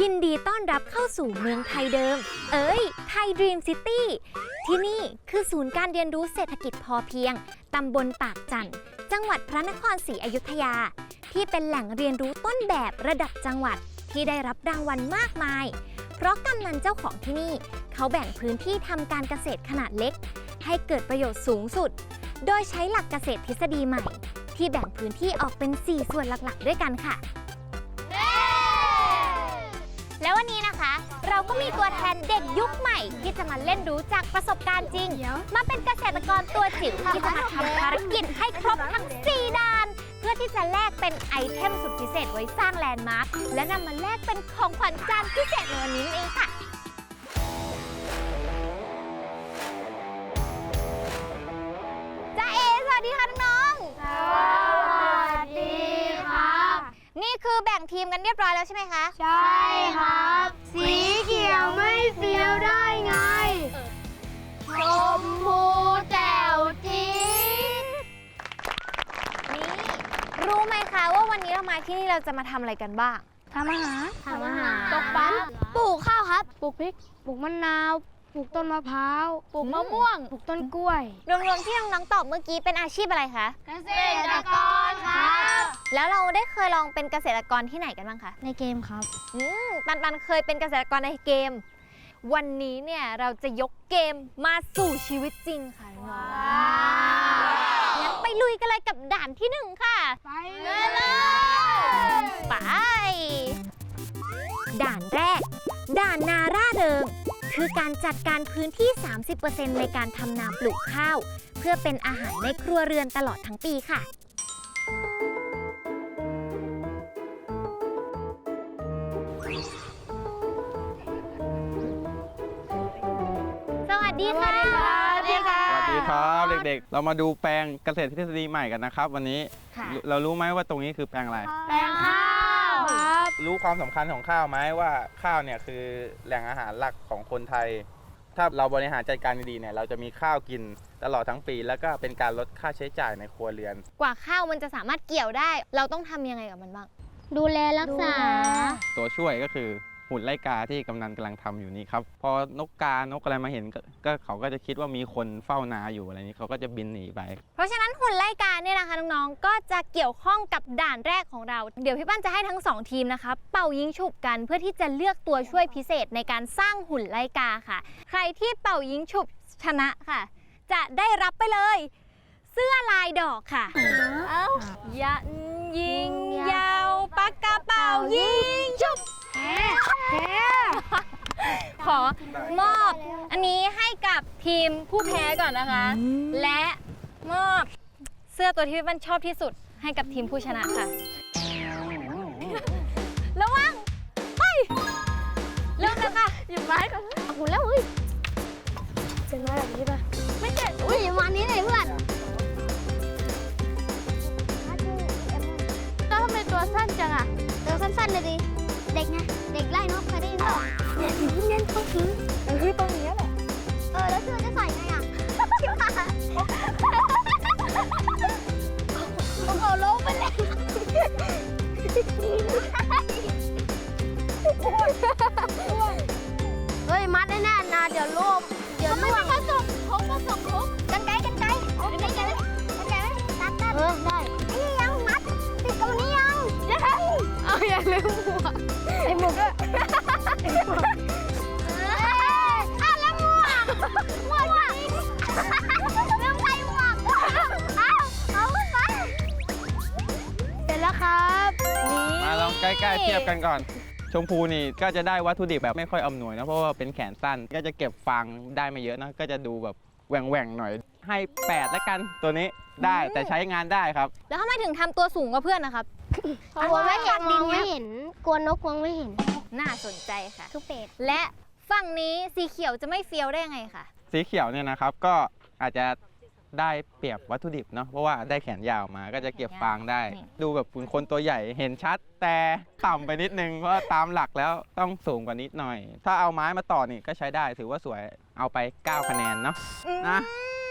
ยินดีต้อนรับเข้าสู่เมืองไทยเดิม เอ้ย ไทยดรีมซิตี้ ที่นี่คือศูนย์การเรียนรู้เศรษฐกิจพอเพียง ตำบลปากจันทร์จังหวัดพระนครศรีอยุธยา ที่เป็นแหล่งเรียนรู้ต้นแบบระดับจังหวัดที่ได้รับรางวัลมากมาย เพราะกำนันเจ้าของที่นี่ เขาแบ่งพื้นที่ทำการเกษตรขนาดเล็ก ให้เกิดประโยชน์สูงสุด โดยใช้หลักเกษตรทฤษฎีใหม่ ที่แบ่งพื้นที่ออกเป็น 4 ส่วนหลักๆ ด้วยกันค่ะ แล้ววันนี้นะคะ เราก็มีตัวแทนเด็กยุคใหม่ ที่จะมาเล่นรู้จากประสบการณ์จริง มาเป็นเกษตรกรตัวจิ๋วที่จะมาทำภารกิจให้ครบทั้ง 4ด้าน เพื่อที่จะแลกเป็นไอเทมสุดพิเศษไว้สร้างแลนด์มาร์คและนำมาแลกเป็นของขวัญจานพิเศษในวันนี้นั่นเองค่ะ คือแบ่งทีมกันเรียบร้อยแล้วใช่ไหมคะ ใช่ครับ สีเขียวไม่เฟี้ยวได้ไงชมพูแจ่วจี๊ดนี่รู้ไหมคะว่าวันนี้เรามาที่นี่เราจะมาทำอะไรกันบ้าง ทำอาหารทำอาหารตกปลาปลูกข้าวครับ ปลูกพริก ปลูกมะนาว ปลูกต้นมะพร้าว ปลูกมะม่วง ปลูกต้นกล้วย รวมๆที่น้องๆตอบเมื่อกี้เป็นอาชีพอะไรคะ เกษตรกรครับ แล้วเราได้เคยลองเป็นเกษตรกรที่ไหนกันบ้างคะในเกมครับ อืมปันปันเคยเป็นเกษตรกรในเกม วันนี้เนี่ยเราจะยกเกมมาสู่ชีวิตจริงค่ะน้องๆงั้นไปลุยกันเลยกับด่านที่หนึ่งค่ะ ไปเลยไป ด่านแรก ด่านนาร่าเริง คือการจัดการพื้นที่ 30%ในการทำนาปลูกข้าว เพื่อเป็นอาหารในครัวเรือนตลอดทั้งปีค่ะ ดีค่ะสวัสดีค่ะ สวัสดีครับเด็กๆ เรามาดูแปลงเกษตรทฤษฎีใหม่กันนะครับ วันนี้ค่ะ เรารู้ไหมว่าตรงนี้คือแปลงอะไร แปลงข้าวครับรู้ความสำคัญของข้าวไหมว่าข้าวเนี่ยคือแหล่งอาหารหลักของคนไทย ถ้าเราบริหารจัดการดีๆเนี่ยเราจะมีข้าวกินตลอดทั้งปี แล้วก็เป็นการลดค่าใช้จ่ายในครัวเรือน กว่าข้าวมันจะสามารถเกี่ยวได้ เราต้องทำยังไงกับมันบ้าง ดูแลรักษา ตัวช่วยก็คือ หุ่นไล่กาที่กำนันกำลังทำอยู่นี่ครับพอนกกานกอะไรมาเห็นก็ก็เขาก็จะคิดว่ามีคนเฝ้านาอยู่อะไรนี้เขาก็จะบินหนีไป เพราะฉะนั้นหุ่นไล่กาเนี่ยนะคะน้องๆ ก็จะเกี่ยวข้องกับด่านแรกของเรา เดี๋ยวพี่ปั้นจะให้ทั้งสองทีมนะคะ เป่ายิงฉุบกันเพื่อที่จะเลือกตัวช่วยพิเศษในการสร้างหุ่นไล่กาค่ะ ใครที่เป่ายิงฉุบชนะค่ะ จะได้รับไปเลย เสื้อลายดอกค่ะ เอ้ายันยิงยาวปากกระเป๋ายิงฉุบ แพ้แพ้ขอมอบอันนี้ให้กับทีมผู้แพ้ก่อนนะคะ และมอบเสื้อตัวที่พี่ปั้นชอบที่สุดให้กับทีมผู้ชนะค่ะ ระวังไปเริ่มเลยค่ะหยิบไม้ก่อนเอาหุ่นแล้วเฮ้ยเจ็บไม้แบบนี้ป่ะไม่เจ็บอุ้ยวันนี้เลยเพื่อนแล้วทำไมตัวสั้นจังอะตัวสั้นๆเลยดิ เด็กไงเด็กไล่นกเคยได้ยินเปล่าเนี่ยถึงเน้นต้องถือเฮ้ยตรงนี้แหละเออแล้วเสื้อจะใส่ไงอะโอ้โหลงไปเลยเฮ้ยมัดแน่ๆนะเดี๋ยวลูกเดี๋ยวลูกผสมคงผสมคงกันไกลกันไกลกันไกลกันไกลตัดตัดเออได้ไอ้นี่ยังมัดติดตรงนี้ยังยังเอาอย่าลืมหมวกไอ้ หมวกก็เอ้ยอ้าวแล้วหมวกหมวกอะลืมใส่หมวกอ้าวเอาขึ้นมาเสร็จแล้วครับมาลองใกล้ๆเทียบกันก่อน ชมพูนี่ก็จะได้วัตถุดิบแบบไม่ค่อยอำนวยนะ เพราะว่าเป็นแขนสั้นก็จะเก็บฟางได้ไม่เยอะนะ ก็จะดูแบบแหว่งๆหน่อย ให้ 8 แล้วกันตัวนี้ได้แต่ใช้งานได้ครับ แล้วทำไมถึงทำตัวสูงกว่าเพื่อนนะครับ กลัวไม่เห็นมองไม่เห็น กลัวนกมองไม่เห็น น่าสนใจค่ะคือเป็ดและฝั่งนี้สีเขียวจะไม่เฟี้ยวได้ยังไงคะสีเขียวเนี่ยนะครับก็อาจจะได้เปรียบวัตถุดิบเนาะเพราะว่าได้แขนยาวมาก็จะเก็บฟางได้นี่ดูแบบเป็นคนตัวใหญ่เห็นชัด แต่ต่ำไปนิดนึงเพราะว่าตามหลักแล้วต้องสูงกว่านิดหน่อย ถ้าเอาไม้มาต่อนี่ก็ใช้ได้ถือว่าสวยเอาไป 9 คะแนนเนาะนะ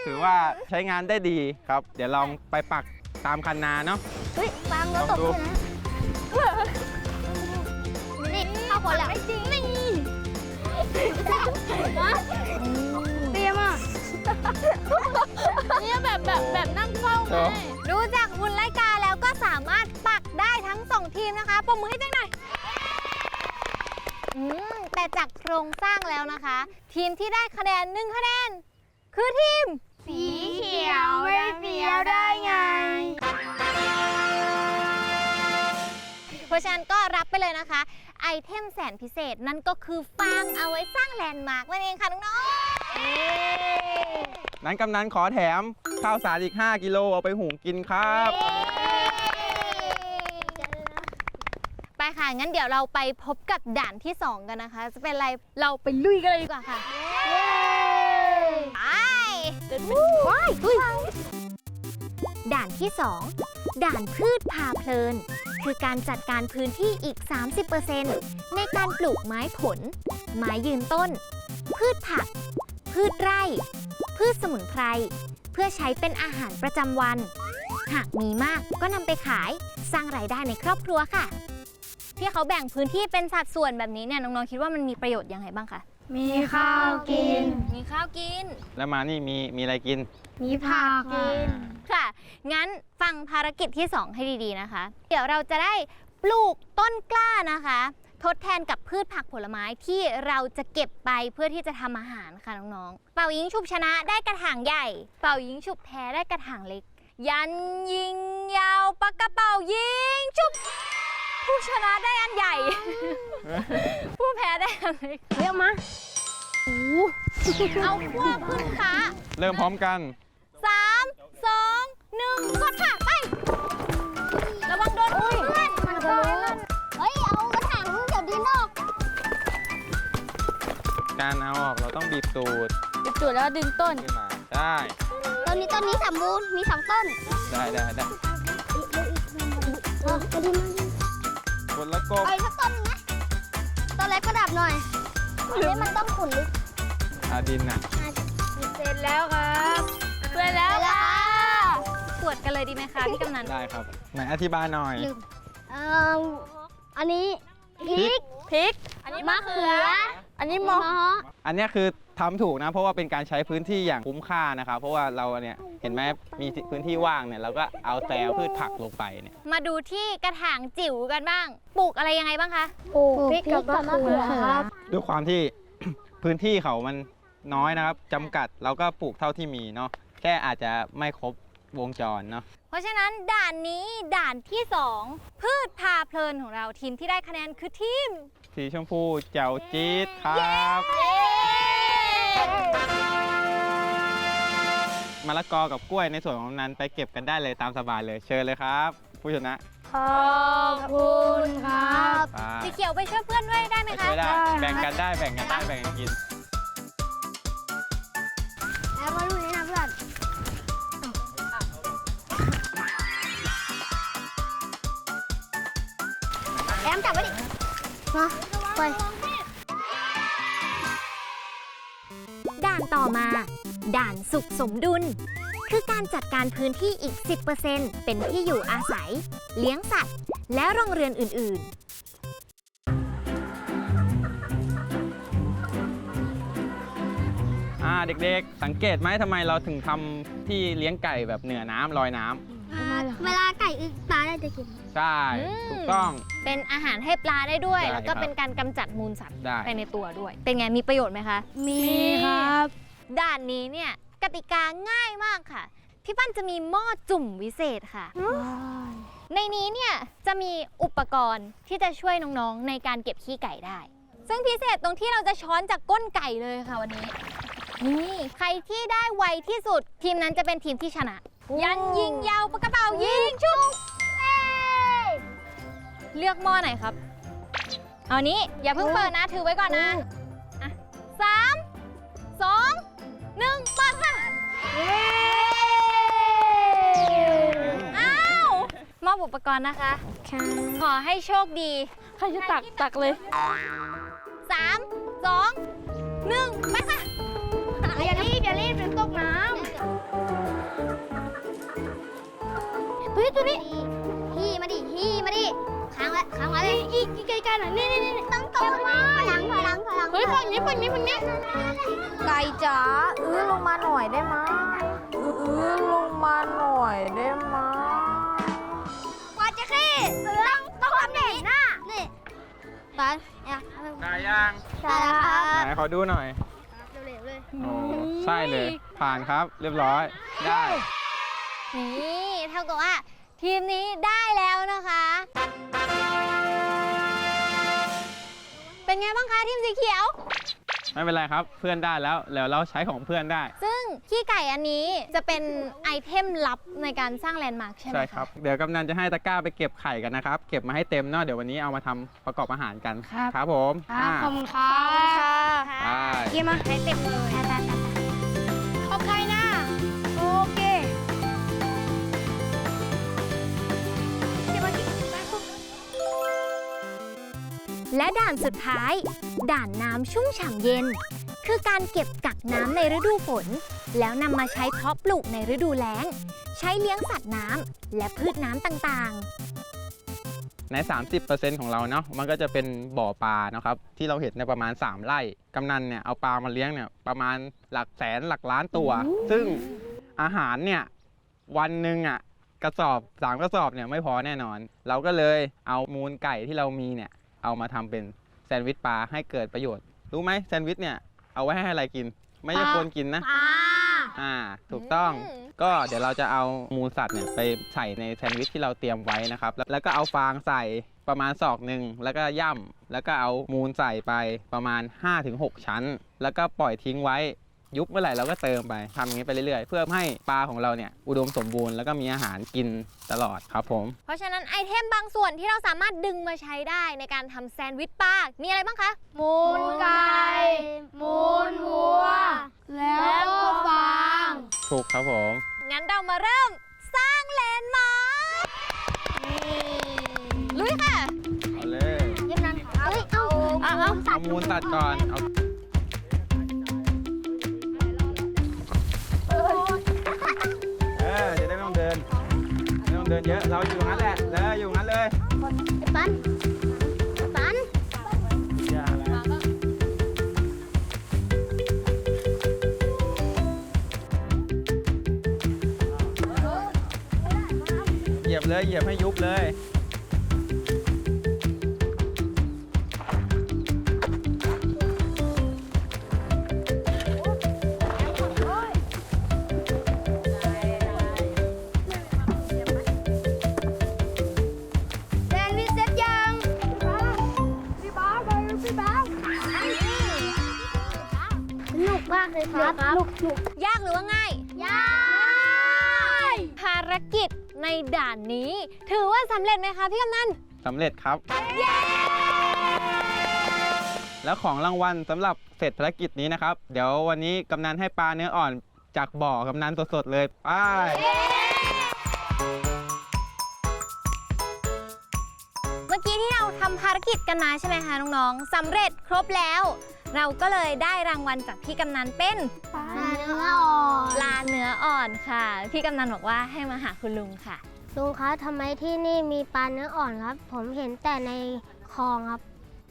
ถือว่าใช้งานได้ดีครับ เดี๋ยวลองไปปัก ตามคันนาเนาะ เฮ้ยฟางแล้วตกลองดูด้วยนะนี่เข้าคนละไม่จริงนี่เตรียมอะเนี่ยแบบแบบแบบนั่งเฝ้าโอ้ไงดูจากหุ่นไล่กาแล้วก็สามารถปักได้ทั้งสองทีมนะคะปรบมือให้เจ๊งหน่อยอืมแต่จากโครงสร้างแล้วนะคะ ทีมที่ได้คะแนนหนึ่งคะแนน คือทีม สีเขียวไม่เฟี้ยวได้ไง เพราะฉะนั้นก็รับไปเลยนะคะ ไอเทมแสนพิเศษนั่นก็คือฟางเอาไว้สร้างแลนด์มาร์กนั่นเองค่ะน้องๆนั้นกำนันขอแถมข้าวสารอีก 5 กิโลเอาไปหุงกินครับ ไปค่ะงั้นเดี๋ยวเราไปพบกับด่านที่ 2 กันนะคะ จะเป็นอะไรเราไปลุยกันเลยดีกว่าค่ะ ไปว้ายอุ๊ยด่านที่ 2 ด่านพืชพาเพลิน คือการจัดการพื้นที่อีก 30%ในการปลูกไม้ผล ไม้ยืนต้น พืชผัก พืชไร่ พืชสมุนไพร เพื่อใช้เป็นอาหารประจำวัน หากมีมากก็นำไปขายสร้างรายได้ในครอบครัวค่ะ ที่เขาแบ่งพื้นที่เป็นสัดส่วนแบบนี้เนี่ยน้องๆคิดว่ามันมีประโยชน์ยังไงบ้างคะ มีข้าวกิน มีข้าวกิน แล้วมานี่มีมีอะไรกิน มีผักกิน ค่ะ งั้นฟังภารกิจที่ 2 ให้ดีๆนะคะ เดี๋ยวเราจะได้ปลูกต้นกล้านะคะ ทดแทนกับพืชผักผลไม้ที่เราจะเก็บไปเพื่อที่จะทำอาหารค่ะน้องๆ เป่ายิงฉุบชนะได้กระถางใหญ่ เป่ายิงฉุบแพ้ได้กระถางเล็ก ยันยิงยาวปากกระเป๋ายิงฉุบ ผู้ชนะได้อันใหญ่ ผู้แพ้ได้อันเล็กเรียกมาเอาพวกขึ้นขาเริ่มพร้อมกัน สามสองหนึ่งกดค่ะไประวังโดนเพื่อนมันก็เฮ้ย เอากระถางเดี๋ยวดินออกการเอาออกเราต้องบีบตูดปิดจุดแล้วดึงต้น ขึ้นมาได้ต้นนี้ต้นนี้สมบูรณ์มีสองต้น ได้ได้ได้ เออก็ดีมากค นละกบไปสักต้นหนึงนะต้นเล็กก็ดับหน่อยอันนี้มันต้องขุนลึกอาดินน่ะ เสร็จแล้วครับเสร็จแล้วแล้วค่ะตรวจกันเลยดีไหมคะพี่กำนันได้ครับ ไหนอธิบายหน่อยลืมเอ่ออันนี้พริกพริก อันนี้มะเขือ อันนี้หมออันเนี้ยคือ ทำถูกนะ เพราะว่าเป็นการใช้พื้นที่อย่างคุ้มค่านะครับ เพราะว่าเราเนี่ยเห็นไหมมีพื้นที่ว่างเนี่ยเราก็เอาแซวพืชผักลงไปเนี่ยมาดูที่กระถางจิ๋วกันบ้าง ปลูกอะไรยังไงบ้างคะปลูกพริกกับมะเขือครับด้วยความที่ พื้นที่เขามันน้อยนะครับจำกัดเราก็ปลูกเท่าที่มีเนาะแค่อาจจะไม่ครบวงจรเนาะเพราะฉะนั้นด่านนี้ด่านที่ 2 พืชพาเพลินของเราทีมที่ได้คะแนนคือทีม สีชมพูเจ้าจี๊ดครับ มะละกอกับกล้วยในส่วนของนั้นไปเก็บกันได้เลยตามสบายเลยเชิญเลยครับ ผู้ชนะขอบคุณครับไปสีเขียวไปช่วยเพื่อนด้วยได้ไหมไปคะช่วยได้แบ่งกันได้แบ่งกันได้แบ่งกันกิน แล้วมาดูนี่นะเพื่อนแอมจับไว้ดิมาไป มา ด่านสุขสมดุล คือการจัดการพื้นที่อีก 10%เป็นที่อยู่อาศัย เลี้ยงสัตว์ และโรงเรือนอื่นอ่าเด็กๆ สังเกตไหมทำไมเราถึงทำที่เลี้ยงไก่แบบเหนือน้ำลอยน้ำเวลาไก่อึปลาได้จะกินใช่อืม ถูกต้องๆเป็นอาหารให้ปลาได้ด้วย ได้แล้วก็ครับเป็นการกำจัดมูลสัตว์ได้ไปในตัวด้วย เป็นไงมีประโยชน์ไหมคะ มีครับ ด่านนี้เนี่ยกติกาง่ายมากค่ะ พี่ปั้นจะมีหม้อจุ่มวิเศษค่ะ ในนี้เนี่ยจะมีอุปกรณ์ที่จะช่วยน้องๆ ในการเก็บขี้ไก่ได้ ซึ่งพิเศษตรงที่เราจะช้อนจากก้นไก่เลยค่ะวันนี้ นี่ใครที่ได้ไวที่สุด ทีมนั้นจะเป็นทีมที่ชนะ ยันยิงยาวปากกระเป๋ายิงชุบเลือกหม้อไหนครับ เอานี้อย่าเพิ่งเปิดนะถือไว้ก่อนนะอะสามสอง หนึ่งเปิดค่ะอ้าวมอบอุปกรณ์นะคะ ขอให้โชคดีใครจะตักตักเลย3 2 1ไปค่ะอย่ารีบอย่ารีบเดี๋ยวตกน้ำตัวนี้ตัวนี้ฮีมาดิฮีมาดิค้างไว้ค้างไว้เลยอีกใกล้ๆหน่อยนี่ ฝั่งนี้ฝั่งนี้ฝั่งนี้ไก่จ๋าอื้อลงมาหน่อยได้ไหมอื้อลงมาหน่อยได้ไหมกว่าจะขี้ต้องต้องทำอย่างนี้นะนี่ปันเนี่ยได้ยังใช่แล้วครับ ไหนขอดูหน่อย เร็วๆเลย โอ้ใช่เลย ผ่านครับ เรียบร้อย ได้ นี่เท่ากับว่าทีมนี้ได้แล้วนะคะ เป็นไงบ้างคะทีมสีเขียว ไม่เป็นไรครับ เพื่อนได้แล้วแล้วเราใช้ของเพื่อนได้ ซึ่งขี้ไก่อันนี้จะเป็นไอเทมลับในการสร้างแลนด์มาร์คใช่ไหมใช่ะครับ เดี๋ยวกำนันจะให้ตะกร้าไปเก็บไข่กันนะครับ เก็บมาให้เต็มเนาะเดี๋ยววันนี้เอามาทำประกอบอาหารกันครับ ครับผมครับอ่าขอบคุณครับได้เยี่ยมมากให้เต็มเลย และด่านสุดท้าย ด่านน้ำชุ่มฉ่ำเย็น คือการเก็บกักน้ำในฤดูฝน แล้วนำมาใช้เพาะปลูกในฤดูแล้ง ใช้เลี้ยงสัตว์น้ำและพืชน้ำต่างใน 30%ของเราเนาะมันก็จะเป็นบ่อปลานะครับที่เราเห็นในยประมาณ 3 ไร่กำนันเนี่ยเอาปลามาเลี้ยงเนี่ยประมาณหลักแสนหลักล้านตัว ซึ่งอาหารเนี่ยวันหนึ่งอะกระสอบสามกระสอบเนี่ยไม่พอแน่นอน เราก็เลยเอามูลไก่ที่เรามีเนี่ย เอามาทำเป็นแซนด์วิชปลาให้เกิดประโยชน์ รู้ไหมแซนด์วิชเนี่ยเอาไว้ให้อะไรกิน ไม่ใช่คนกินนะปลาอ่าถูกต้องอืมก็เดี๋ยวเราจะเอามูลสัตว์เนี่ยไปใส่ในแซนด์วิชที่เราเตรียมไว้นะครับ แล้วแล้วก็เอาฟางใส่ประมาณศอกหนึ่งแล้วก็ย่ำแล้วก็เอามูลใส่ไปประมาณ 5-6 ชั้น แล้วก็ปล่อยทิ้งไว้ ยุบเมื่อไหร่เราก็เติมไปทำอย่างนี้ไปเรื่อยๆ เพื่อให้ปลาของเราเนี่ยอุดมสมบูรณ์แล้วก็มีอาหารกินตลอดครับผมๆเพราะฉะนั้นไอเทมบางส่วนที่เราสามารถดึงมาใช้ได้ในการทำแซนด์วิชปลา มีอะไรบ้างคะ มูลไก่มูลวัว แล้วก็ฟาง ถูกครับผม งั้นเรามาเริ่มสร้างแลนด์มาร์คลุยค่ะ เอาเลย เยี่ยมนั้นเฮ้ย เอาเอาเอา เอามูลสัตว์ก่อนเอา เดินเยอะ เราอยู่งั้นแหละเลยอยู่งั้นเลยปันปันอย่าอะไรเหยียบเลยเหยียบให้ยุบเลยารกิจในด่านนี้ ถือว่าสำเร็จไหมคะพี่กำนันสำเร็จครับแล้วของรางวัลสำหรับเสร็จภารกิจนี้นะครับ เดี๋ยววันนี้กำนันให้ปลาเนื้ออ่อนจากบ่อกำนันสดๆเลยไป เมื่อกี้ที่เราทำภารกิจกันมาใช่ไหมคะน้องๆสำเร็จครบแล้ว เราก็เลยได้รางวัลจากพี่กำนันเป็นปลาเนื้ออ่อนปลาเนื้ออ่อนค่ะ พี่กำนันบอกว่าให้มาหาคุณลุงค่ะ ลุงครับทำไมที่นี่มีปลาเนื้ออ่อนครับ ผมเห็นแต่ในคลองครับ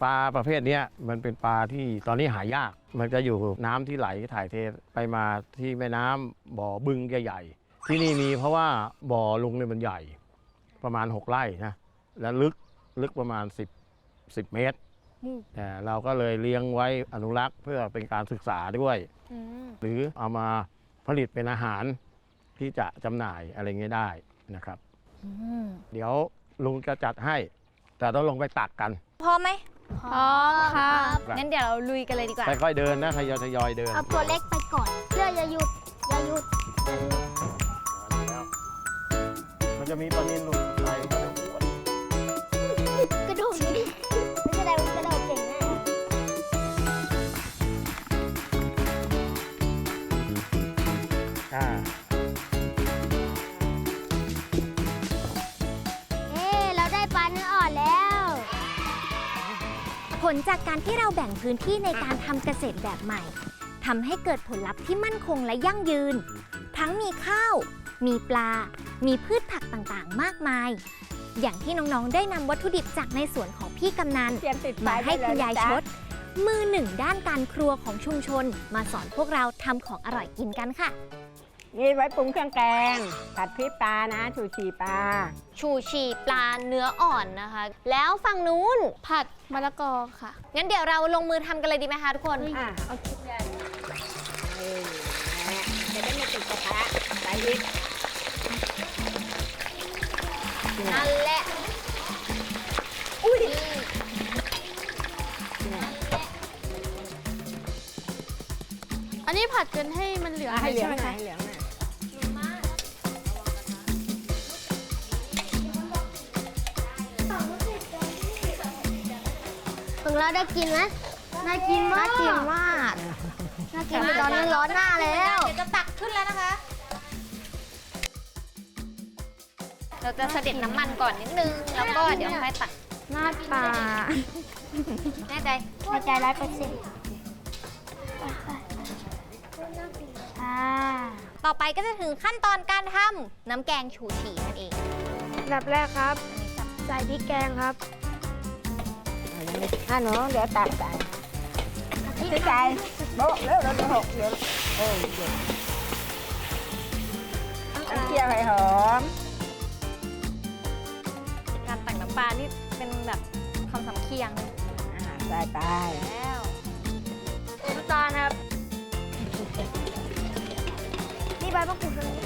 ปลาประเภทเนี้ยมันเป็นปลาที่ตอนนี้หายาก มันจะอยู่น้ำที่ไหลถ่ายเทไปมาที่แม่น้ำบ่อบึงใหญ่ๆที่นี่มีเพราะว่าบ่อลุงเนี่ยมันใหญ่ ประมาณ 6 ไร่นะและลึกลึกประมาณ 10 10 เมตรอืมแต่ เราก็เลยเลี้ยงไว้อนุรักษ์เพื่อเป็นการศึกษาด้วยอืมหรือเอามาผลิตเป็นอาหารที่จะจำหน่ายอะไรเงี้ยได้นะครับอืมเดี๋ยวลุงจะจัดให้ แต่ต้องลงไปตักกันพร้อมไหมพร้อมครับงั้นเดี๋ยวเราลุยกันเลยดีกว่าค่อยๆเดินนะทยอยทยอยเดินเอาตัวเล็กไปก่อนเพื่ออย่าหยุดอย่าหยุดมันจะมีปลานิลหลุด กการที่เราแบ่งพื้นที่ในการทำเกษตรแบบใหม่ทำให้เกิดผลลัพธ์ที่มั่นคงและยั่งยืน ทั้งมีข้าว มีปลา มีพืชผักต่างๆ มากมาย อย่างที่น้องๆ ได้นำวัตถุดิบจากในสวนของพี่กำนันเตรียมติดไฟมาให้คุณยายชด มือหนึ่งด้านการครัวของชุมชน มาสอนพวกเราทำของอร่อยกินกันค่ะ นี่ไว้ปรุงเครื่องแกง ผัดพริกปลานะ ชูชีปลา ชูชีปลาเนื้ออ่อนนะคะ แล้วฝั่งนู้นผัดมะละกอค่ะ งั้นเดี๋ยวเราลงมือทำกันเลยดีไหมคะทุกคน อะเอาชุดใหญ่เออจะได้ไม่ติดกระทะใส่อีกนั่นแหละอันนี้ผัดจนให้มันเหลืองให้เหลืองใช่ไหมหน่อยคะให้เหลืองหน่อย เราได้กินไหมน่ากินมาก น่ากินมากน่ากินไปตอนนี้ร้อนหน้าแล้ว เดี๋ยวจะตักขึ้นแล้วนะคะ เราจะเสด็จน้ำมันก่อนนิดนึง แล้วก็เดี๋ยวค่อยตักหน้าตาแน่ใจหัวใจร้อยเปอร์เซ็นต์อ่าต่อไปก็จะถึงขั้นตอนการทำน้ำแกงชูชีนั่นเองอันดับแรกครับ ใส่พริกแกงครับเอายังไม่อะหนูเดี๋ยวตักใส่พี่ใจโบ๊ะเร็วเราจะหกเดี๋ยวเออเดี๋ยวน้ำเคี่ยวให้หอม การตักน้ำปลานี่เป็นแบบคำสำเคียงอ่าใส่ไปแล้วน้ำตาลครับนี่ใบมะกรูดตรงนี้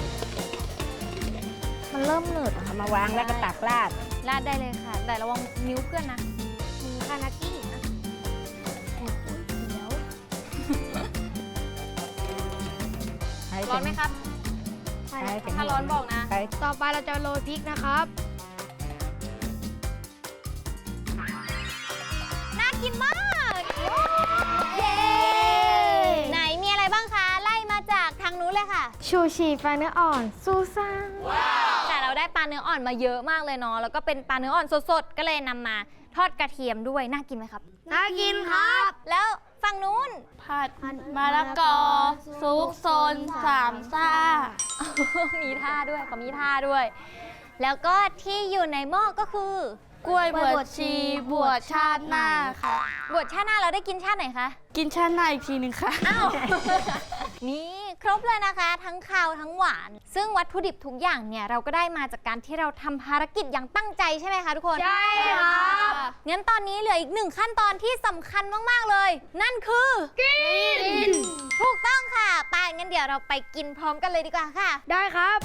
มันเริ่มเหนืดเอามาวางแล้วก็ตักราดราดได้เลยค่ะ แต่ระวังนิ้วเพื่อนนะ ร้อนไหมครับให้ถึงถ้าร้อนบอกนะไปต่อไปเราจะโรยพริกนะครับ น่ากินมาก เย้ ไหนมีอะไรบ้างคะ ไล่มาจากทางนู้นเลยค่ะ ชูชีปลาเนื้ออ่อนซูซ่าแต่เราได้ปลาเนื้ออ่อนมาเยอะมากเลยเนาะ แล้วก็เป็นปลาเนื้ออ่อนสดๆ ก็เลยนำมาทอดกระเทียมด้วย น่ากินไหมครับ น่ากินครับ แล้ว ฝั่งนู้น ผัดมะละกอซุกซนสามซ่า มีท่าด้วยเขามีท่าด้วย แล้วก็ที่อยู่ในหม้อก็คือกล้วยบวชชีบวชชาติหน้าค่ะ บวชชาติหน้าเราได้กินชาติไหนคะ กินชาติหน้าอีกทีหนึ่งค่ะ อ้าว นี่ค รบเลยนะคะ ทั้งข้าวทั้งหวาน ซึ่งวัตถุดิบทุกอย่างเนี่ยเราก็ได้มาจากการที่เราทำภารกิจอย่างตั้งใจใช่ไหมคะทุกคนใช่ครับ งั้นตอนนี้เหลืออีกหนึ่งขั้นตอนที่สำคัญมาก ๆ เลย นั่นคือกิน ถูกต้องค่ะไปงั้นเดี๋ยวเราไปกินพร้อมกันเลยดีกว่าค่ะ ได้ครับ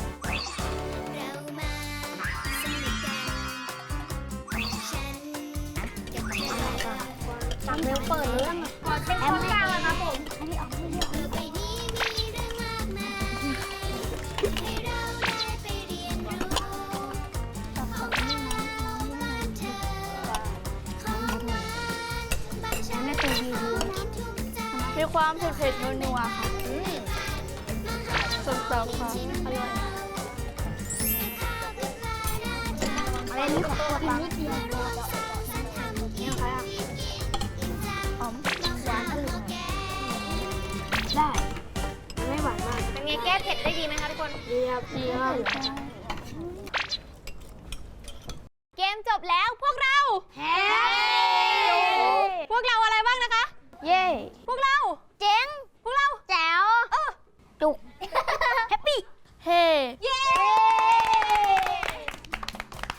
ตักเร็วเปิดเรื่องก่อนเป็นคนกลางแล้วนะผมอันนี้ออกไม่ มีความเผ็ดๆนัวๆค่ะสมสองความอร่อยอะไรนี่ขอตัวนิดเไงแก้เผ็ดได้ดีไหมคะทุกคน ดีครับดีครับเกมจบแล้วพวกเราเฮ้พวกเราอะไรบ้างนะคะ เย่พวกเรา เจ๋ง พวกเรา แจ๋วจุก แฮปปี้ เฮ้เย้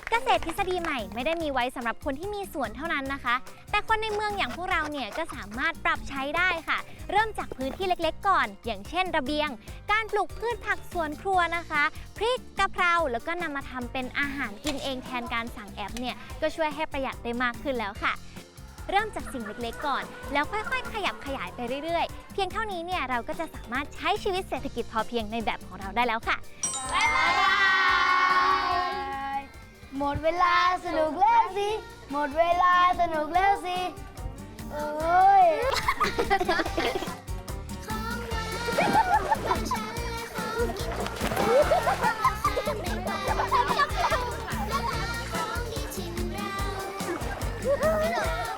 เกษตรทฤษฎีใหม่ไม่ได้มีไว้สำหรับคนที่มีสวนเท่านั้นนะคะ แต่คนในเมืองอย่างพวกเราเนี่ยก็สามารถปรับใช้ได้ค่ะ เริ่มจากพื้นที่เล็กๆ ก่อน อย่างเช่นระเบียง การปลูกพืชผักสวนครัวนะคะ พริกกะเพราแล้วก็นำมาทำเป็นอาหารกินเองแทนการสั่งแอปเนี่ยก็ช่วยให้ประหยัดได้มากขึ้นแล้วค่ะ เริ่มจากสิ่งเล็กๆก่อน แล้วค่อยๆ ขยับขยายไปเรื่อยๆ เพียงเท่านี้เนี่ยเราก็จะสามารถใช้ชีวิตเศรษฐกิจพอเพียงในแบบของเราได้แล้วค่ะหมดเวลาสนุกแล้วสิ หมดเวลาสนุกแล้วสิเอ้ย ของดีชิมเ哈哈哈哈哈哈！哈哈哈哈哈哈！妈妈，我们一起玩。哈哈哈哈。